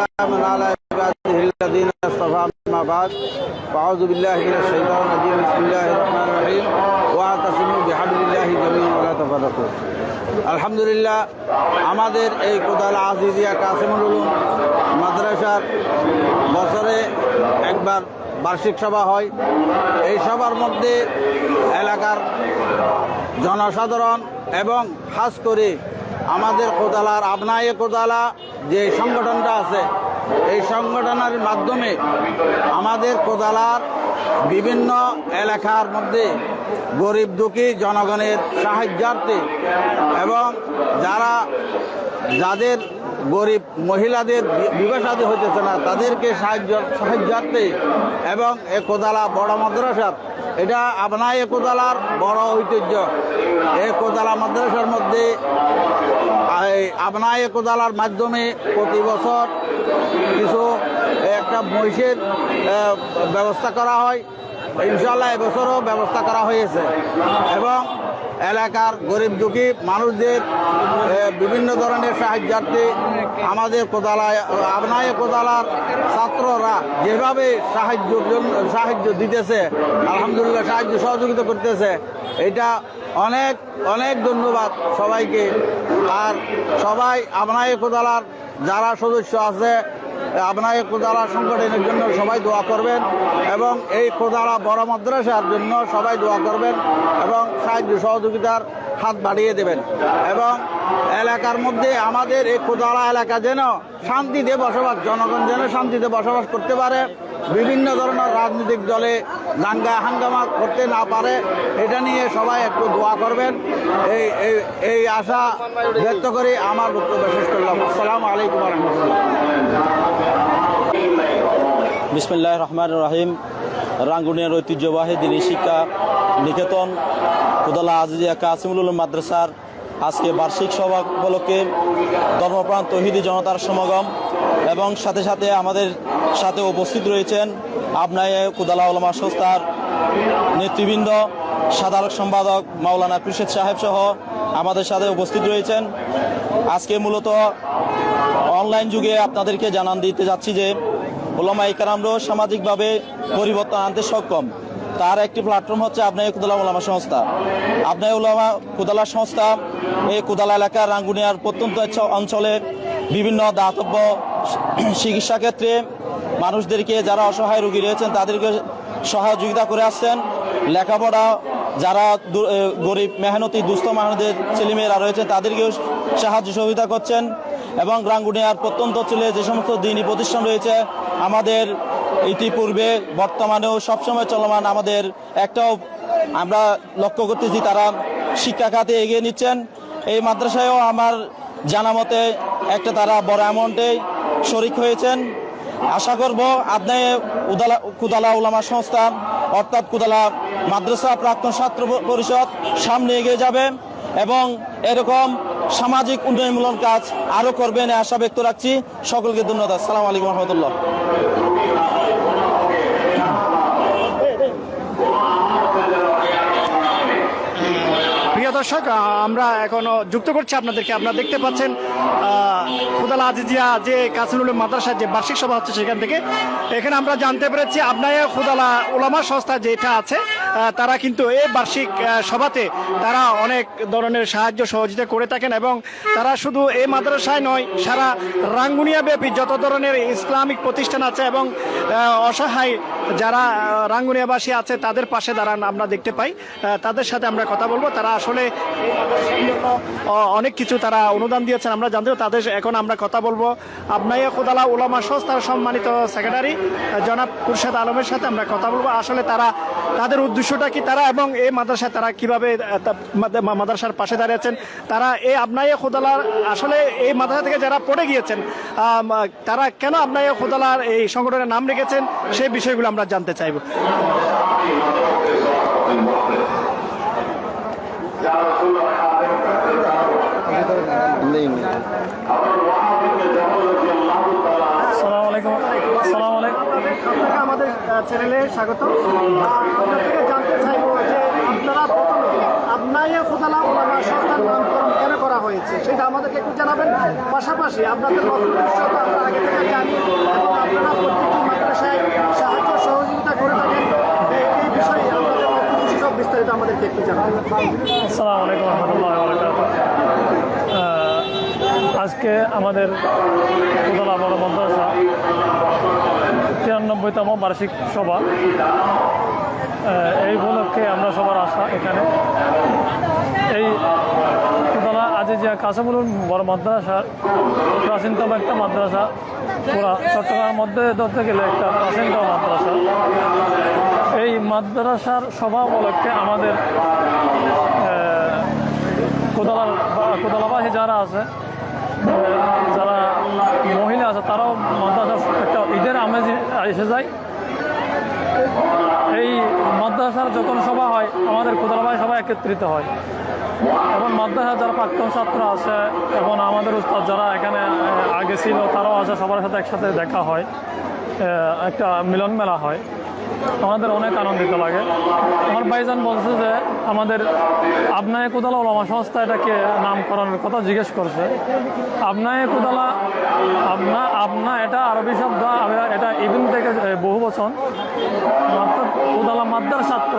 وسلام على عباده الذين اصطفى أما بعد فأعوذ بالله من الشيطان الرجيم بسم الله الرحمن الرحيم واعتصموا بحبل الله جميعا ولا تفرقوا আলহামদুলিল্লাহ আমাদের এই কোদাল আজিজিয়া কাসিমুল উলুম মাদ্রাসার বছরে একবার বার্ষিক সভা হয় এই সভার মধ্যে এলাকার জনসাধারণ এবং খাস করে আমাদের কোদালার আপনায়ে কোদালা যে সংগঠনটা আছে, এই সংগঠনের মাধ্যমে আমাদের কোদালার বিভিন্ন এলাকার মধ্যে গরিব দুঃখী জনগণের সাহায্যার্থে এবং যারা, যাদের গরিব মহিলাদের বি- বিবাহ হইতেছে না, তাদেরকে সাহায্য, সাহায্যার্থে এবং এ কোদালা বড় মাদ্রাসার, এটা আপনার এ কোদালার বড় ঐতিহ্য। এই কোদালা মাদ্রাসার মধ্যে আপনার এ কোদালার মাধ্যমে প্রতি বছর কিছু একটা মহিষের ব্যবস্থা করা হয়। ইনশাল্লাহ এবছরও ব্যবস্থা করা হয়েছে। এবং এলাকার গরিব দুঃখী মানুষদের বিভিন্ন ধরনের সাহায্যার্থে আমাদের কোদালায় আপনায় কোদালার ছাত্ররা যেভাবে সাহায্য সাহায্য দিতেছে, আলহামদুলিল্লাহ সাহায্য সহযোগিতা করতেছে, এটা অনেক অনেক ধন্যবাদ সবাইকে। আর সবাই আপনায় কোদালার যারা সদস্য আছে আপনার এই কোদালা সংগঠনের জন্য সবাই দোয়া করবেন এবং এই কোদালা বড় মাদ্রাসার জন্য সবাই দোয়া করবেন এবং সাহায্য সহযোগিতার হাত বাড়িয়ে দেবেন এবং এলাকার মধ্যে আমাদের এই কোদালা এলাকা যেন শান্তিতে বসবাস, জনগণ যেন শান্তিতে বসবাস করতে পারে, বিভিন্ন ধরনের রাজনৈতিক দলে দাঙ্গা হাঙ্গামা করতে না পারে, এটা নিয়ে সবাই একটু দোয়া করবেন। এই, এই- আশা ব্যক্ত করে আমার বক্তব্য শেষ করলাম। আসসালামু আলাইকুম রহমতুল্লাহ। বিসমিল্লাহ রহমান রাহিম রাঙ্গুনিয়ার ঐতিহ্যবাহী দিনী শিক্ষা নিকেতন। কুদলা আজিজিয়া কাসিমুল উলুম মাদ্রাসার আজকে বার্ষিক সভা উপলক্ষে ধর্মপ্রাণ তহিদি জনতার সমাগম এবং সাথে সাথে আমাদের সাথে উপস্থিত রয়েছেন আপনায় কুদালা ওলামা সংস্থার নেতৃবৃন্দ, সাধারণ সম্পাদক মাওলানা পিরশেদ সাহেব সহ আমাদের সাথে উপস্থিত রয়েছেন। আজকে মূলত অনলাইন যুগে আপনাদেরকে জানান দিতে যাচ্ছি যে ওলামা ইকারামরাও সামাজিকভাবে পরিবর্তন আনতে সক্ষম। তার একটি প্ল্যাটফর্ম হচ্ছে আপনার কুদালা ওলামা সংস্থা। আপনার ওলামা কুদালা সংস্থা এই কুদালা এলাকার রাঙ্গুনিয়ার প্রত্যন্ত অঞ্চলে বিভিন্ন দাতব্য চিকিৎসা ক্ষেত্রে মানুষদেরকে যারা অসহায় রোগী রয়েছেন, তাদেরকে সহযোগিতা করে আসছেন। লেখাপড়া, যারা গরিব, মেহনতি, দুস্থ মানুষদের ছেলেমেয়েরা রয়েছেন, তাদেরকেও সাহায্য সহযোগিতা করছেন। এবং রাঙ্গুনিয়ার প্রত্যন্ত অঞ্চলে যে সমস্ত দিনী প্রতিষ্ঠান রয়েছে, আমাদের ইতিপূর্বে বর্তমানেও সবসময় চলমান আমাদের একটাও আমরা লক্ষ্য করতেছি তারা শিক্ষা খাতে এগিয়ে নিচ্ছেন। এই মাদ্রাসায়ও আমার জানা মতে একটা তারা বড় অ্যামাউন্টে শরিক হয়েছেন। আশা করব আপনি উদালা কুদালা উলামা সংস্থা, অর্থাৎ কুদালা মাদ্রাসা প্রাক্তন ছাত্র পরিষদ সামনে এগিয়ে যাবে এবং এরকম সামাজিক উন্নয়নমূলক কাজ আরও করবেন আশা ব্যক্ত রাখছি। সকলকে ধন্যবাদ। সালাম আলাইকুম রহমতুল্লাহ। দর্শক আমরা এখনও যুক্ত করছি আপনাদেরকে। আপনারা দেখতে পাচ্ছেন খুদাল আজিজিয়া যে কাসিমুল মাদ্রাসার যে বার্ষিক সভা হচ্ছে সেখান থেকে। এখানে আমরা জানতে পেরেছি, আপনার খুদালা ওলামা সংস্থা যেটা আছে তারা কিন্তু এই বার্ষিক সভাতে তারা অনেক ধরনের সাহায্য সহযোগিতা করে থাকেন এবং তারা শুধু এই মাদ্রাসায় নয়, সারা রাঙ্গুনিয়া ব্যাপী যত ধরনের ইসলামিক প্রতিষ্ঠান আছে এবং অসহায় যারা রাঙ্গুনিয়াবাসী আছে, তাদের পাশে দাঁড়ান আমরা দেখতে পাই। তাদের সাথে আমরা কথা বলব। তারা আসলে অনেক কিছু তারা অনুদান দিয়েছেন। আমরা জানতে তাদের এখন আমরা কথা বলব। আপনাইয়া খুদালা ওলামা সংস্থার সম্মানিত সেক্রেটারি জনাব খুরশেদ আলমের সাথে আমরা কথা বলব। আসলে তারা, তাদের উদ্দেশ্যটা কি তারা এবং এই মাদ্রাসায় তারা কীভাবে মাদ্রাসার পাশে দাঁড়িয়েছেন? তারা এই আপনাইয়া খুদালার, আসলে এই মাদ্রাসা থেকে যারা পড়ে গিয়েছেন তারা কেন আপনাইয়া খুদালার এই সংগঠনের নাম রেখেছেন? সেই বিষয়গুলো আমরা জানতে চাইব আসসালামু আলাইকুম আসসালামু আলাইকুম আপনাকে আমাদের চ্যানেলে স্বাগত। আপনার থেকে জানতে চাইব যে আপনারা প্রথমে আপনাইয়া খুদালা ওলামা সংস্থার নামকরণ কেন করা হয়েছে, সেটা আমাদেরকে একটু জানাবেন। পাশাপাশি আপনাদের লক্ষ্য আগে থেকে জানি এবং আপনারা প্রত্যেকটি মাদ্রাসায় সাহায্য সহযোগিতা করে থাকেন। এই বিষয়ে আপনাদের সব বিস্তারিত আমাদেরকে একটু জানাবেন। আসসালামু আলাইকুম রহমতুল্লাহ আজকে আমাদের উদলা বড় মাদ্রাসা তিরানব্বইতম বার্ষিক সভা। এই উপলক্ষে আমরা সবার আসা এখানে। এই উদলা আজিজিয়া কাসামুল বড় মাদ্রাসার প্রাচীনতম একটা মাদ্রাসা, পুরা চট্টগ্রামের মধ্যে ধরতে গেলে একটা প্রাচীনতম মাদ্রাসা। এই মাদ্রাসার সভা উপলক্ষে আমাদের কোদালার কোদালাবাসী যারা আছে যারা মহিলা আছে, তারাও মাদ্রাসার একটা ঈদের আমেজ এসে যায়। এই মাদ্রাসার যখন সভা হয়, আমাদের কোদালাবাসী সবাই একত্রিত হয়। এবং মাদ্রাসার যারা প্রাক্তন ছাত্র আছে এবং আমাদের উস্তাদ যারা এখানে আগে ছিল, তারাও আছে, সবার সাথে একসাথে দেখা হয়। একটা মিলন মেলা হয়। আমাদের অনেক আনন্দিত লাগে। আমার ভাইজান বলছে যে, আমাদের আপনায় কোদালা ওলামা সংস্থা এটাকে নামকরণের কথা জিজ্ঞেস করছে। আপনায় কোদালা আপনা আপনা এটা আরবি শব্দ এটা ইভিন থেকে বহু বছর কোদালা মাদ্রাসার ছাত্র।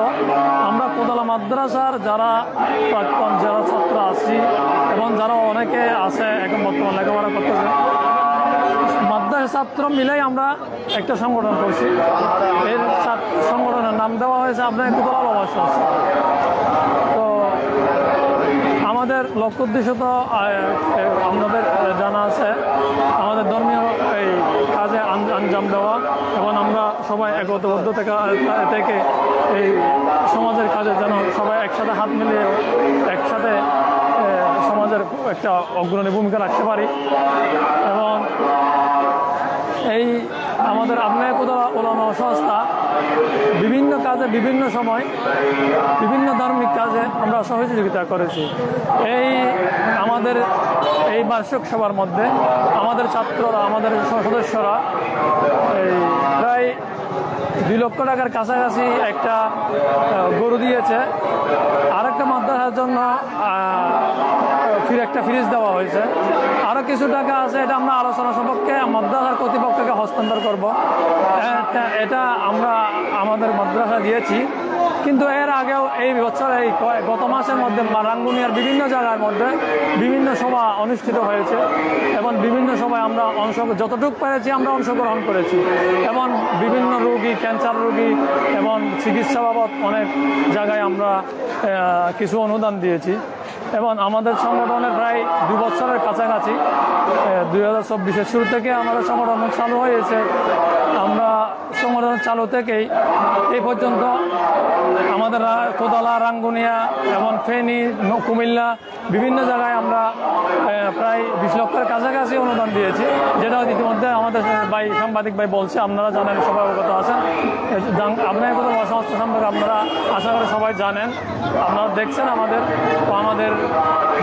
আমরা কোদালা মাদ্রাসার যারা প্রাক্তন, যারা ছাত্র আছি এবং যারা অনেকে আছে, এখন বর্তমান লেখাপড়া করতেছে মাদ্রাসা ছাত্র মিলেই আমরা একটা সংগঠন করছি। এর সংগঠনের নাম দেওয়া হয়েছে, আপনার কোদালা বাবা সংস্থা তো আমাদের লক্ষ্য উদ্দেশ্য তো আপনাদের জানা আছে। আমাদের ধর্মীয়, এই, কাজে আঞ্জাম দেওয়া এবং আমরা সবাই একতাবদ্ধ থেকে এই সমাজের কাজে যেন সবাই একসাথে হাত মিলিয়ে একসাথে সমাজের একটা অগ্রণী ভূমিকা রাখতে পারি। এবং এই আমাদের আপনার কোথাও ওলামা সংস্থা বিভিন্ন কাজে বিভিন্ন সময় বিভিন্ন ধার্মিক কাজে আমরা সহযোগিতা করেছি। এই আমাদের এই বার্ষিক সভার মধ্যে আমাদের ছাত্ররা, আমাদের সদস্যরা এই প্রায় দুই লক্ষ টাকার কাছাকাছি একটা গরু দিয়েছে। আরেকটা মাদ্রাসার জন্য ফির একটা ফ্রিজ দেওয়া হয়েছে। আরও কিছু টাকা আছে, এটা আমরা আলোচনা সম্পর্কে মাদ্রাসার কর্তৃপক্ষকে হস্তান্তর করব। এটা- আমরা আমাদের মাদ্রাসা দিয়েছি। কিন্তু এর আগেও এই বছর, এই গত মাসের মধ্যে রাঙ্গুনিয়ার বিভিন্ন জায়গার মধ্যে বিভিন্ন সভা অনুষ্ঠিত হয়েছে এবং বিভিন্ন সভায় আমরা অংশ, যতটুকু পেরেছি আমরা অংশগ্রহণ করেছি। এবং বিভিন্ন রোগী, ক্যান্সার রোগী এবং চিকিৎসা বাবদ অনেক জায়গায় আমরা কিছু অনুদান দিয়েছি। এবং আমাদের সংগঠনের প্রায় দু বছরের কাছাকাছি দুই হাজার চব্বিশের শুরু থেকে আমাদের সংগঠন চালু হয়েছে। আমরা সংগঠন চালু থেকেই এই পর্যন্ত আমাদের কোদালা রাঙ্গুনিয়া এবং ফেনী, কুমিল্লা বিভিন্ন জায়গায় আমরা প্রায় বিশ লক্ষের কাছাকাছি অনুদান দিয়েছি। যেটা ইতিমধ্যে আমাদের ভাই, সাংবাদিক ভাই বলছে, আপনারা জানেন, সবাই অবগত আছেন। আপনার কোনো সংস্থা সম্পর্কে আপনারা আশা করি সবাই জানেন। আপনারা দেখছেন আমাদের আমাদের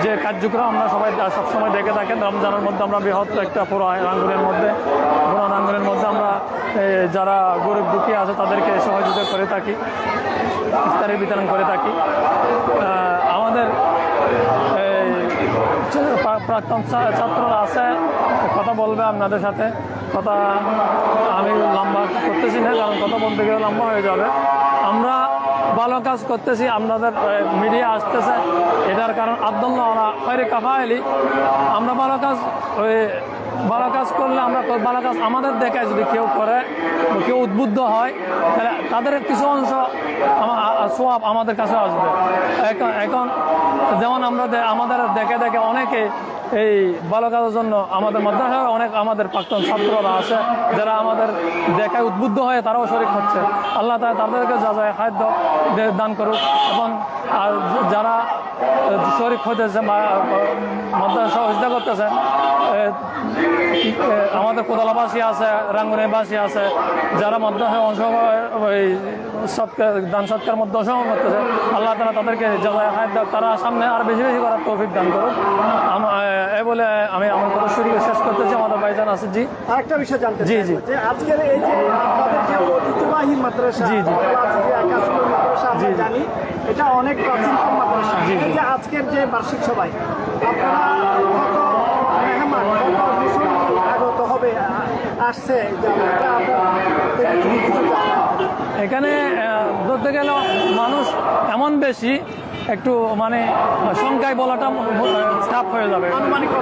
যে কার্যক্রম, আমরা সবাই, সবসময় দেখে থাকেন। রমজানের মধ্যে আমরা বৃহৎ একটা পুরো রাঙ্গুনের মধ্যে পুরো রাঙ্গুনের মধ্যে যারা গরিব দুঃখী আছে, তাদেরকে সহযোগিতা করে থাকি, ইফতারের বিতরণ করে থাকি। আমাদের প্রাক্তন ছাত্ররা আছে, কথা বলবে আপনাদের সাথে। কথা আমি লম্বা করতেছি না, কারণ কথা বলতে গেলে লম্বা হয়ে যাবে। আমরা ভালো কাজ করতেছি, আপনাদের মিডিয়া আসতেছে। এটার কারণ আবদুল্লাহ, ওরা খৈরে আমরা ভালো কাজ, ওই ভালো কাজ করলে আমরা ভালো কাজ আমাদের দেখায় যদি কেউ করে, কেউ উদ্বুদ্ধ হয়, তাহলে তাদের কিছু অংশ সোয়াব আমাদের কাছে আসবে। এখন এখন যেমন আমরা আমাদের দেখে দেখে অনেকে এই ভালো কাজের জন্য আমাদের মাদ্রাসায় অনেক আমাদের প্রাক্তন ছাত্ররা আছে, যারা আমাদের দেখায় উদ্বুদ্ধ হয়ে তারাও শরিক হচ্ছে। আল্লাহ তাদেরকে যা যায় খাদ্য দান করুক এবং আর যারা শরিক হতেছে বা মাদ্রাসা সহযোগিতা করতেছে আমাদের কোদালাবাসী আছে রাঙ্গুনিবাসী আছে যারা মাদ্রাসায় অংশ ওই সৎকার দান সৎকার মধ্যে অংশগ্রহণ করতেছে আল্লাহ তালা তাদেরকে হায়াত দাও তারা সামনে আর বেশি বেশি করার তৌফিক দান করুক এ, বলে আমি আমার কথা শুরু শেষ করতেছি আমাদের ভাইজান আছে জি আরেকটা বিষয় জানতে জি, জি। আজকের এই যে আপনাদের যে মাদ্রাসা জি, জি। মাদ্রাসা আমরা। জানি এটা অনেক প্রাচীনতম মাদ্রাসা। এই যে আজকের যে বার্ষিক সভায় আপনারা কত মেহমান কত মুসল্লি আগত হবে আসছে। এখানে বলতে ধরতে গেলে মানুষ এমন বেশি একটু মানে সংখ্যায় বলাটা স্টাফ হয়ে যাবে।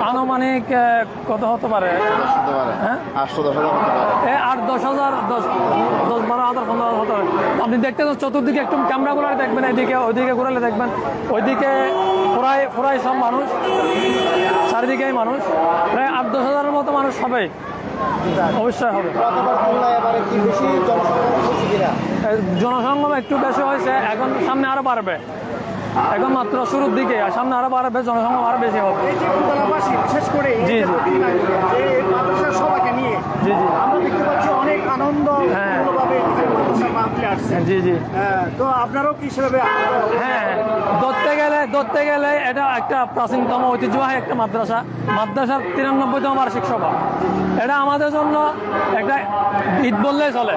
আনুমানিক কত? হতে পারে? হ্যাঁ? আট দশ হাজার দশ দশ বারো হাজার পনেরো হাজার হতে পারে। আপনি দেখতে চতুর্দিকে একটু ক্যামেরা ঘুরালে দেখবেন এদিকে ওইদিকে ঘুরালে দেখবেন ওইদিকে প্রায় প্রায় সব মানুষ চারিদিকেই মানুষ। প্রায় আট দশ হাজারের মতো মানুষ হবে। অবশ্যই হবে। জনসংখ্যা একটু বেশি হয়েছে এখন সামনে আরও বাড়বে। এখন মাত্র শুরুর দিকে আর সামনে আরও আরও বেশ জনসংখ্যা আরও বেশি হবে বিশেষ করে জি, জি। জি, জি। আমরা দেখতে পাচ্ছি অনেক আনন্দ হ্যাঁ। জি জি। হ্যাঁ, তো আপনারাও কি সেভাবে হ্যাঁ ধরতে গেলে ধরতে গেলে এটা একটা প্রাচীনতম ঐতিহ্যবাহী একটা মাদ্রাসা। মাদ্রাসার তিরানব্বইতম বার্ষিক সভা। এটা আমাদের জন্য একটা ঈদ বললেই চলে।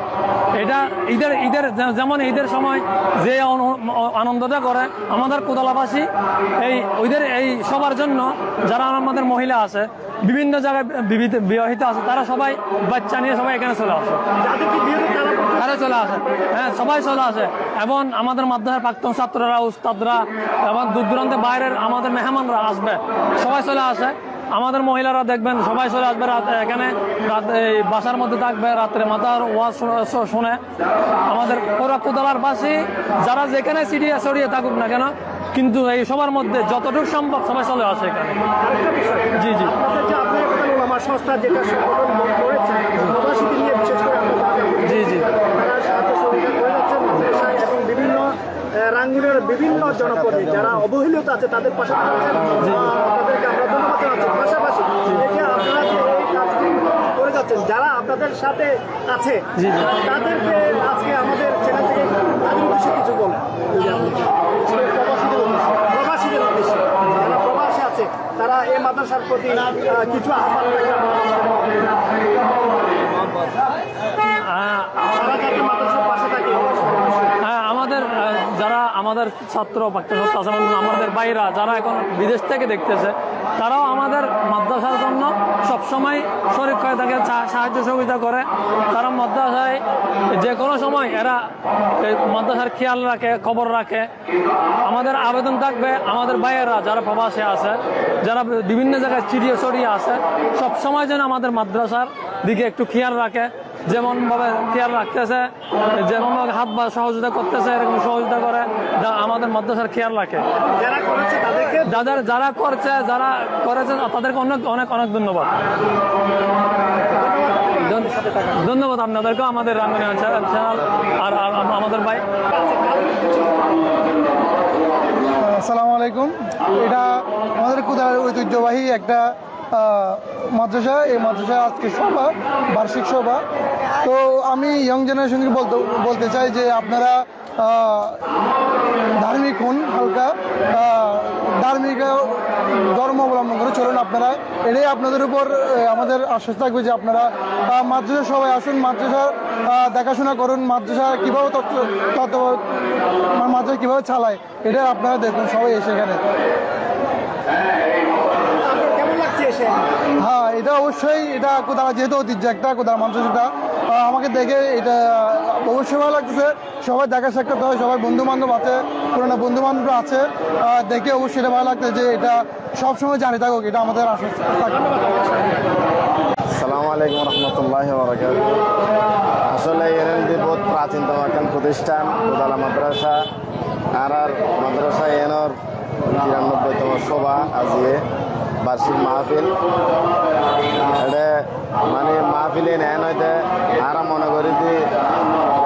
এটা ঈদের ঈদের যেমন ঈদের সময় যে আনন্দটা করে আমাদের কোদালাবাসী এই ঈদের এই সবার জন্য যারা আমাদের মহিলা আছে বিভিন্ন জায়গায় বিবাহিত আছে তারা সবাই বাচ্চা নিয়ে সবাই এখানে চলে আসে। তারা চলে আসে। হ্যাঁ সবাই চলে আসে। এবং আমাদের মাদ্রাসার প্রাক্তন ছাত্ররা উস্তাদরা এবং দূর দূরান্তের বাইরের আমাদের মেহমানরা আসবে। সবাই চলে আসে। আমাদের মহিলারা দেখবেন সবাই চলে আসবে রাত এখানে। রাত এই বাসার মধ্যে থাকবে রাত্রে মাতার ওয়াজ শুনে। আমাদের পুরা কোদালার পাশে যারা যেখানে সিডিয়া ছড়িয়ে থাকুক না কেন কিন্তু এই সবার মধ্যে যতটুকু সম্ভব সবাই চলে আসে এখানে। জি জি। সংস্থা যেটা সংগঠন করেছে প্রবাসীকে নিয়ে বিশেষ করে আমরা দাবি করি। জি জি তারা সাহায্য সহযোগিতা করে যাচ্ছেন মাদ্রাসায় এবং বিভিন্ন আহ, রাঙ্গুনের বিভিন্ন জনপদে যারা অবহেলিত আছে তাদের পাশে দাঁড়াচ্ছেন আহ, তাদেরকে আমরা ধন্যবাদ জানাচ্ছি। পাশাপাশি এই আপনারা যে এই কাজটি করে যাচ্ছেন যারা আপনাদের সাথে আছে। তাদেরকে আজকে আমাদের চ্যানেল থেকে তাদের উদ্দেশ্যে কিছু বলেন। প্রবাসীদের উদ্দেশ্যে। যারা প্রবাসী আছে তারা এই মাদ্রাসার প্রতি কিছু আহ্বান আমাদের ছাত্র আমাদের বাইরা যারা এখন বিদেশ থেকে দেখতেছে, তারাও আমাদের মাদ্রাসার জন্য সবসময় শরীর হয়ে থাকে সাহায্য সহযোগিতা করে। তারা মাদ্রাসায় যে কোনো সময় এরা মাদ্রাসার খেয়াল রাখে, খবর রাখে। আমাদের আবেদন থাকবে, আমাদের বাইরা যারা প্রবাসে আছে, যারা বিভিন্ন জায়গায় চিড়িয়ে ছড়িয়ে আছে, সবসময় যেন আমাদের মাদ্রাসার দিকে একটু খেয়াল রাখে। যেমন ভাবে খেয়াল রাখতেছে যেমন ভাবে হাত বা সহযোগিতা করতেছে এরকম সহযোগিতা করে যা আমাদের মাদ্রাসার খেয়াল রাখে। যারা যাদের যারা করছে যারা করেছে তাদেরকে অনেক অনেক অনেক ধন্যবাদ। ধন্যবাদ আপনাদেরকেও আমাদের রাঙ্গনি চ্যানেল আর আমাদের ভাই। আসসালামু আলাইকুম। এটা আমাদের কুদার ঐতিহ্যবাহী একটা মাদ্রাসা, এই মাদ্রাসা আজকে সভা, বার্ষিক সভা। তো আমি ইয়ং জেনারেশনকে বলতে বলতে চাই যে আপনারা ধার্মিক হন হালকা ধার্মিক ধর্ম অবলম্বন করে চলুন আপনারা। এটাই আপনাদের উপর আমাদের আশ্বাস থাকবে যে আপনারা মাদ্রাসা সবাই আসুন মাদ্রাসা দেখাশোনা করুন, মাদ্রাসা কীভাবে তত্ত্ব আমার মাদ্রাসা কীভাবে চালায়, এটা আপনারা দেখুন সবাই এসে এখানে আপনার কেমন লাগছে এসে হ্যাঁ এটা অবশ্যই এটা কোথাও যেহেতু ঐতিহ্য একটা কোথাও মাদ্রাসাটা আহ, আমাকে দেখে এটা অবশ্যই ভালো লাগতেছে। সবাই দেখা সাক্ষাৎ হয় সবাই বন্ধু বান্ধব আছে পুরোনো বন্ধু বান্ধব আছে দেখে অবশ্যই এটা ভালো লাগতেছে যে এটা সবসময় জানি থাকুক এটা আমাদের থাকে আসসালামু আলাইকুম রহমতুল্লাহ বরকাত আসলে এনএলডি বহুত প্রাচীনতম একখান প্রতিষ্ঠান কোদালা মাদ্রাসা। আর আর মাদ্রাসা এনর তিরানব্বইতম সভা আজিয়ে। বার্ষিক মাহফিল। এটা মানে মাহফিলে নেন হইতে আর মনে করি যে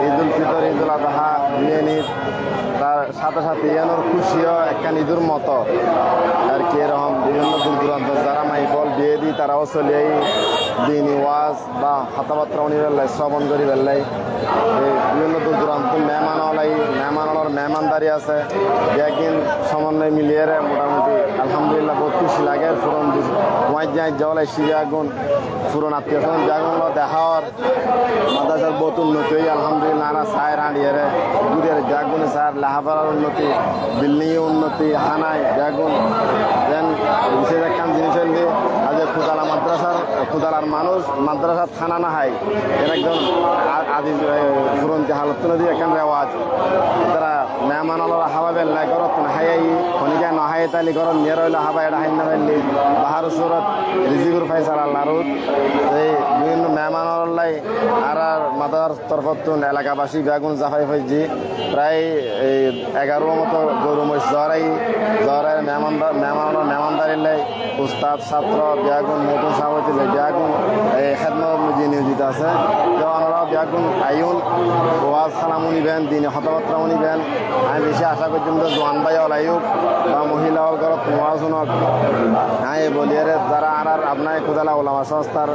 ঈদ উল ফিতর ঈদ উল আজহা বিয়েন ঈদ। তার সাথে সাথে ইয়ানোর খুশিও একখান ঈদুর মতো। আর কি এরকম বিভিন্ন দূর দূরান্ত যারা মাইকল বিয়ে দিই তারাও চলে এই দিন ওয়াজ বা হাতাবাত্রা উনি বেল্লাই, শ্রবণ করি বেল্লাই। এই বিভিন্ন দূর দূরান্ত মেহমান হলাই মেহমান হলার মেহমানদারি আছে। একদিন সমন্বয় মিলিয়ে মোটামুটি, আলহামদুলিল্লাহ বহুত খুশি লাগে। ফুরন তোমার যাই জলাই আগুন ফুরন আত্মীয় স্বজন জাগুন দেখাওয়ার মাদ্রাসার বহুত উন্নতি আলহামদুলিল্লাহ না সায় রাঁড়িয়ে রে গুড়িয়ার জাগুনে স্যার লাহাপাড়ার উন্নতি বিল্ডিংয়ে উন্নতি, হানায় জাগুন দেন বিশেষ একখান জিনিস আজ খুদালা মাদ্রাসার খুদালার মানুষ, মাদ্রাসার থানা না হয় এর একজন আদি ফুরন্তি হালত দিয়ে একখান রেওয়াজ। তারা মেহমান আলারা হাওয়া বেল্লা গরত না খনিকা না হাই তালি গরত নিয়ে রইল হাবা এটা হাই না ফেললি বাহার সুরত, রিজিকুর ফাইসার আল্লাহরুত এই বিভিন্ন মেহমান আল্লাহ আর আর মাদার তরফতুন এলাকাবাসী বেগুন জাফাই ফাইজি প্রায় এই এগারো মতো গরু মহিষ জরাই জরাই মেহমান মেহমান মেহমানদারি লাই উস্তাদ, ছাত্র, বেগুন, নতুন সামতি বেগুন, এই খেদমত নিয়োজিত আছে। তো আমরা বেগুন আইন ওয়াজ সালাম নিবেন দিনে হতবাত্রা নিবেন আমি বেশি আশা করছিলাম যে জোয়ান ভাই ওলাইক বা মহিলা হল ঘরত শুনক হ্যাঁ এই বলিয়ারে যারা আর আপনার কোদালা ওলামা সংস্থার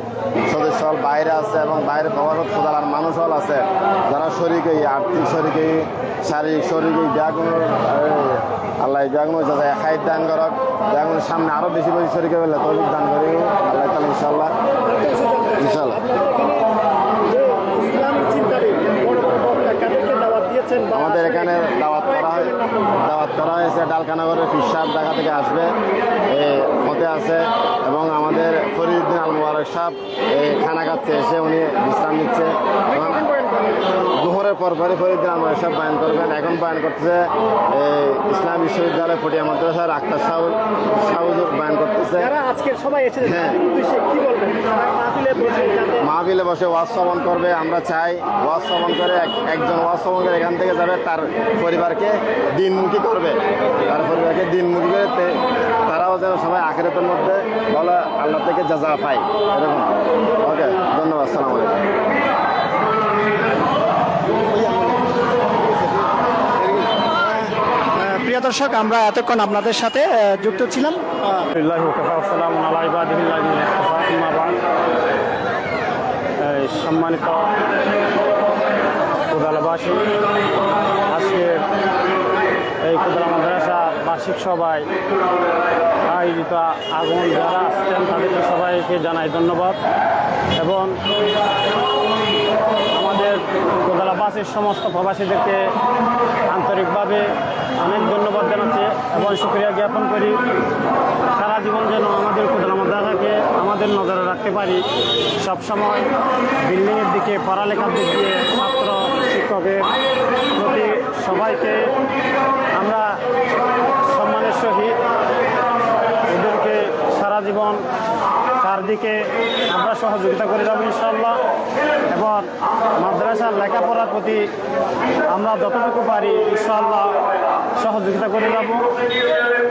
সদস্য হল বাইরে আছে এবং বাইরে প্রভাবত কোদালার মানুষ হল আছে। যারা শরীকে আর্থিক শরীকে শারীরিক শরীরে ব্যাগুনের আল্লাহ ব্যাগুন যাতে একাই দান করক ব্যাগুনের সামনে আরও বেশি বেশি শরীকে বললে তৌফিক দান করি আল্লাহ তালা ইনশাল্লাহ ইনশাল্লাহ ইসলামিক চিন্তাবিদ বড় বড় বক্তা কাদেরকে দাওয়াত দিয়েছেন বা আমাদের এখানে দাওয়াত করা হয় দাওয়াত করা হয়েছে ডালকানাগরের ফিসার ঢাকা থেকে আসবে। মতে আছে। এবং আমাদের ফরিদুদ্দিন আল মুবারক সাহেব খানা খাচ্ছে, এসে উনি বিশ্রাম নিচ্ছে। এবং দুপুরের পর পরে ফরিদুদ্দিন আল সব বয়ান করবেন। এখন বায়ন করতেছে ইসলাম বিশ্ববিদ্যালয় পটিয়া মাদ্রাসার আক্তার সাহুল সাহুজুর বায়ন করতেছে। হ্যাঁ। মাহফিলে বসে ওয়াজ শ্রবণ করবে আমরা চাই ওয়াজ শ্রবণ করে এক- একজন ওয়াজ শ্রবণ করে এখান থেকে যাবে তার পরিবারকে দিনমুখী করবে। তার পরিবারকে দিনমুখী করে তারাও যেন সবাই আখেরাতের মধ্যে বলে আল্লাহ থেকে যাজা পায় এরকম। ওকে ধন্যবাদ সালাম আলাইকুম আহ, প্রিয় দর্শক, আমরা এতক্ষণ আপনাদের সাথে যুক্ত ছিলাম। সম্মানিত কোদালাবাসী, আজকে এই কোদালা মাদ্রাসা বার্ষিক সভায় আয়োজিত আগুন যারা আসছেন তাদেরকে সবাইকে জানাই ধন্যবাদ। এবং আমাদের কোদালাবাসীর সমস্ত প্রবাসীদেরকে আন্তরিকভাবে অনেক ধন্যবাদ জানাচ্ছি এবং সুক্রিয়া জ্ঞাপন করি। সারা জীবন যেন আমাদের কোদালা মাদ্রাসাকে আমাদের নজরে রাখতে পারি। সবসময় বিল্ডিংয়ের দিকে, পড়ালেখার দিক দিয়ে ছাত্র, শিক্ষকের প্রতি সবাইকে আমরা সম্মানের সহিত ওদেরকে সারা জীবন তার দিকে আমরা সহযোগিতা করে যাব ইনশাল্লাহ এবং মাদ্রাসার লেখাপড়ার প্রতি আমরা যতটুকু পারি ইনশাল্লাহ সহযোগিতা করে যাব।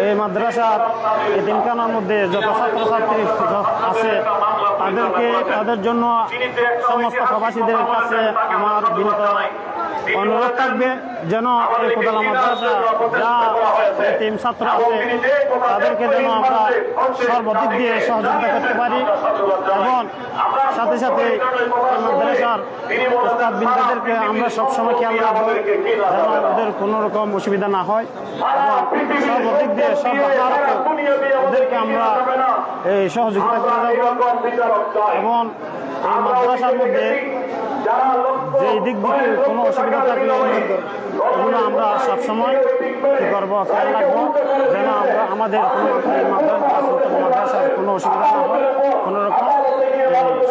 এই মাদ্রাসার এতিমখানার মধ্যে যত ছাত্রছাত্রী আছে, তাদেরকে, তাদের জন্য সমস্ত প্রবাসীদের কাছে আমার বিনত অনুরোধ থাকবে যেন কোদালা টিম ছাত্র আছে, তাদেরকে যেন আমরা সর্বদিক দিয়ে সহযোগিতা করতে পারি এবং সাথে সাথে মাদ্রাসার আমরা সবসময় খেয়াল রাখব যেন ওদের কোনো রকম অসুবিধা না হয় এবং সর্বদিক দিয়ে ওদেরকে আমরা এই সহযোগিতা করে যাব এবং মাদ্রাসার মধ্যে যে দিক দিকে কোনো অসুবিধা থাকলে এগুলো আমরা সবসময় কী করব খেয়াল রাখব যেন আমরা আমাদের কোনো মাদ্রাসার কোনো অসুবিধা না হয় কোনো রকম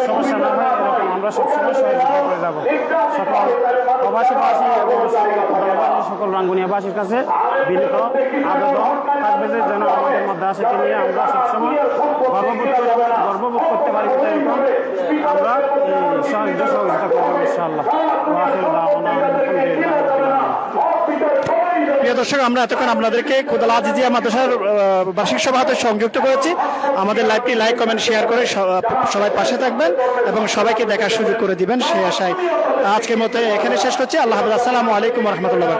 সমস্যা না হয় এরকম আমরা সবসময় সহযোগিতা করে যাব। সকল প্রবাসীবাসী এবং সকল রাঙ্গুনিয়াবাসীর কাছে বিনীত আবেদন থাকবে যে যেন আমাদের মাদ্রাসাকে নিয়ে আমরা সবসময় গর্ববোধ করে, গর্ববোধ করতে পারি। আমরা সাহায্য সহযোগিতা করব, ইনশাআল্লাহ। প্রিয় দর্শক, আমরা এতক্ষণ আপনাদেরকে কোদালা আজিজিয়া মাদ্রাসার বার্ষিক সভাতে সংযুক্ত করেছি। আমাদের লাইভটি লাইক, কমেন্ট, শেয়ার করে সবাই পাশে থাকবেন এবং সবাইকে দেখার সুযোগ করে দিবেন, সেই আশায়। আজকের মতো এখানে শেষ করছি। আল্লাহ আসসালামু আলাইকুম রহমতুল্লাহ